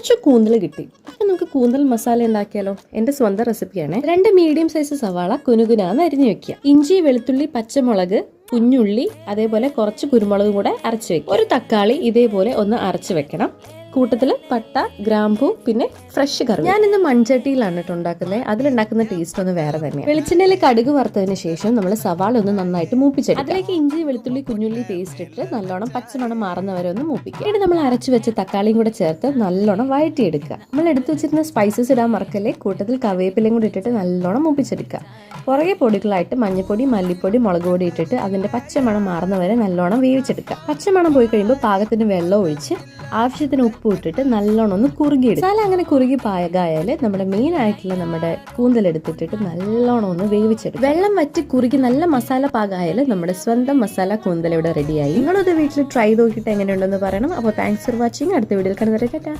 കുറച്ച് കൂന്തൽ കിട്ടി. അപ്പം നമുക്ക് കൂന്തൽ മസാല ഉണ്ടാക്കിയാലോ? എന്റെ സ്വന്തം റെസിപ്പിയാണ്. രണ്ട് മീഡിയം സൈസ് സവാള കുനുകുനാന്ന് അരിഞ്ഞു വെക്കുക. ഇഞ്ചി വെളുത്തുള്ളി പച്ചമുളക് കുഞ്ഞുള്ളി അതേപോലെ കുറച്ച് കുരുമുളകും കൂടെ അരച്ച് വെക്കുക. ഒരു തക്കാളി ഇതേപോലെ ഒന്ന് അരച്ച് വെക്കണം. കൂട്ടത്തിൽ പട്ട ഗ്രാമ്പു പിന്നെ ഫ്രഷ് കറി ഞാൻ ഇന്ന് മൺചട്ടിയിലാണ് കേട്ടോ ഉണ്ടാക്കുന്നത് അതിലുണ്ടാക്കുന്ന ടേസ്റ്റ് ഒന്ന് വേറെ തന്നെ വെളിച്ചെണ്ണയിൽ കടുക് വറുത്തതിന് ശേഷം നമ്മൾ സവാള ഒന്ന് നന്നായിട്ട് മൂപ്പിച്ചെടുക്കും. അതിലേക്ക് ഇഞ്ചി വെളുത്തുള്ളി കുഞ്ഞുള്ളി പേസ്റ്റ് ഇട്ട് നല്ലോണം പച്ചമണം മാറുന്നവരെ ഒന്ന് മൂപ്പിക്കുക ഇനി നമ്മൾ അരച്ചു വെച്ച തക്കാളിയും കൂടെ ചേർത്ത് നല്ലോണം വഴറ്റിയെടുക്കുക. നമ്മൾ എടുത്തു വെച്ചിരുന്ന സ്പൈസസ് ഇടാൻ മറക്കല്ലേ? കൂട്ടത്തിൽ കവേപ്പിലയും കൂടി ഇട്ടിട്ട് നല്ലോണം മൂപ്പിച്ചെടുക്കുക. പുറകെ പൊടികളായിട്ട് മഞ്ഞപ്പൊടി മല്ലിപ്പൊടി മുളക് പൊടി ഇട്ടിട്ട് അതിന്റെ പച്ചമണം മാറുന്നവരെ നല്ലോണം വേവിച്ചെടുക്കുക. പച്ചമണം പോയി കഴിയുമ്പോൾ പാകത്തിന് വെള്ളം ഒഴിച്ച് ആവശ്യത്തിന് ഉപ്പ് ഇട്ടിട്ട് നല്ലോണം ഒന്ന് കുറുകിയിടും മസാല അങ്ങനെ കുറുകി പാകയാൽ നമ്മുടെ മെയിൻ ആയിട്ടുള്ള നമ്മുടെ കൂന്തൽ എടുത്തിട്ടിട്ട് നല്ലോണം ഒന്ന് വേവിച്ചെടുക്കും. വെള്ളം വറ്റി കുറുകി നല്ല മസാല പാകായാൽ നമ്മുടെ സ്വന്തം മസാല കൂന്തൽ ഇവിടെ റെഡിയായി നിങ്ങളത് വീട്ടിൽ ട്രൈ നോക്കിയിട്ട് എങ്ങനെയുണ്ടെന്ന് പറയണം. അപ്പോൾ താങ്ക്സ് ഫോർ വാച്ചിങ് അടുത്ത വീഡിയോയിൽ കാണുന്നവരെ ടാറ്റാ.